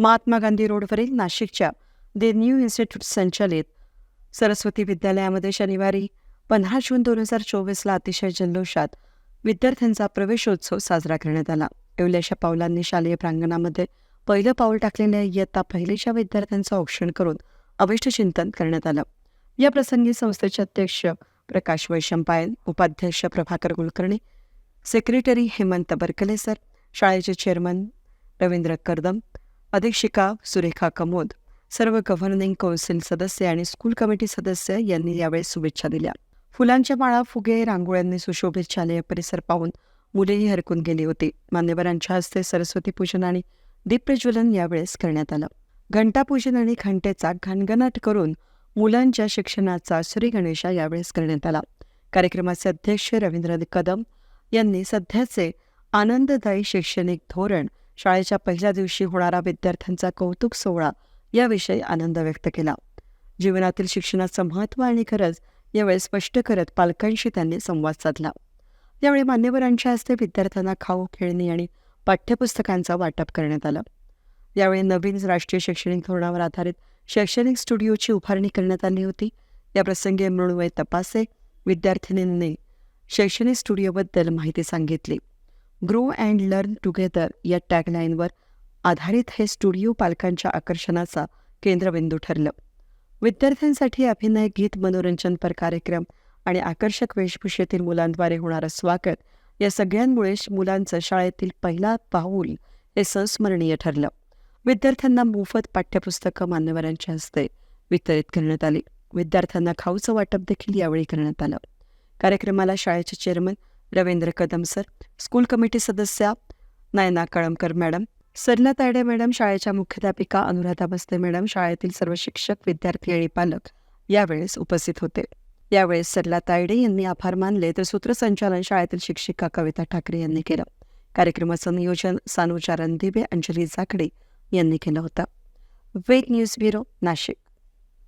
महात्मा गांधी रोडवरील नाशिकच्या the new institute संचालित सरस्वती विद्यालयामध्ये शनिवारी पंधरा जून दोन हजार चोवीसला अतिशय जल्लोषात विद्यार्थ्यांचा प्रवेशोत्सव साजरा करण्यात आला. येवल्याशा पावलांनी शालेय प्रांगणामध्ये पहिलं पाऊल टाकलेल्या इयत्ता पहिलीच्या विद्यार्थ्यांचं औक्षण करून अविष्ट चिंतन करण्यात आलं. या प्रसंगी संस्थेचे अध्यक्ष प्रकाश वैशंपायन उपाध्यक्ष प्रभाकर कुलकर्णी सेक्रेटरी हेमंत बरकले सर शाळेचे चेअरमन रवींद्र कर्दम अधीक्षिका सुरेखा कमोद सर्व गव्हर्निंग कौन्सिल सदस्य आणि स्कूल कमिटी सदस्य यांनी यावेळी शुभेच्छा दिल्या. फुलांच्या माळा फुगे रांगोळ्यांनी सुशोभित शालेय परिसर पाहून मुलेही हरकून गेली होती. मान्यवरांच्या हस्ते सरस्वती पूजन आणि दीपप्रज्वलन यावेळेस करण्यात आलं. घंटापूजन आणि घंटेचा घणघणाट करून मुलांच्या शिक्षणाचा श्री गणेशा यावेळेस करण्यात आला. कार्यक्रमाचे अध्यक्ष रवींद्र कदम यांनी सध्याचे आनंददायी शैक्षणिक धोरण शाळेच्या पहिल्या दिवशी होणारा विद्यार्थ्यांचा कौतुक सोहळा याविषयी आनंद व्यक्त केला. जीवनातील शिक्षणाचं महत्त्व आणि गरज यावेळी स्पष्ट करत पालकांशी त्यांनी संवाद साधला. यावेळी मान्यवरांच्या हस्ते विद्यार्थ्यांना खाऊ खेळणी आणि पाठ्यपुस्तकांचा वाटप करण्यात आलं. यावेळी नवीन राष्ट्रीय शैक्षणिक धोरणावर आधारित शैक्षणिक स्टुडिओची उभारणी करण्यात आली होती. या प्रसंगी मृण्मय तपासे विद्यार्थिनींनी शैक्षणिक स्टुडिओबद्दल माहिती सांगितली. ग्रो अँड लर्न टुगेदर या टॅगलाईनवर आधारित हे स्टुडिओ पालकांच्या आकर्षणाचा केंद्रबिंदू ठरलं. विद्यार्थ्यांसाठी अभिनय गीत मनोरंजनपर कार्यक्रम आणि आकर्षक वेशभूषेतील मुलांद्वारे होणारं स्वागत या सगळ्यांमुळे मुलांचं शाळेतील पहिला पाऊल हे संस्मरणीय ठरलं. विद्यार्थ्यांना मोफत पाठ्यपुस्तकं मान्यवरांच्या हस्ते वितरित करण्यात आली. विद्यार्थ्यांना खाऊचं वाटप देखील यावेळी करण्यात आलं. कार्यक्रमाला शाळेचे chairman Ravindra Kadam sir school committee सदस्या नयना कळमकर मॅडम सरला तायडे मॅडम शाळेच्या मुख्याध्यापिका अनुराधा बस्ते मॅडम शाळेतील सर्व शिक्षक विद्यार्थी आणि पालक यावेळेस उपस्थित होते. यावेळेस सरला तायडे यांनी आभार मानले तर सूत्रसंचालन शाळेतील शिक्षिका कविता ठाकरे यांनी केलं. कार्यक्रमाचं नियोजन सानुचा रणदिवे अंजली जाखडे यांनी केलं होतं. वेग न्यूज ब्युरो नाशिक.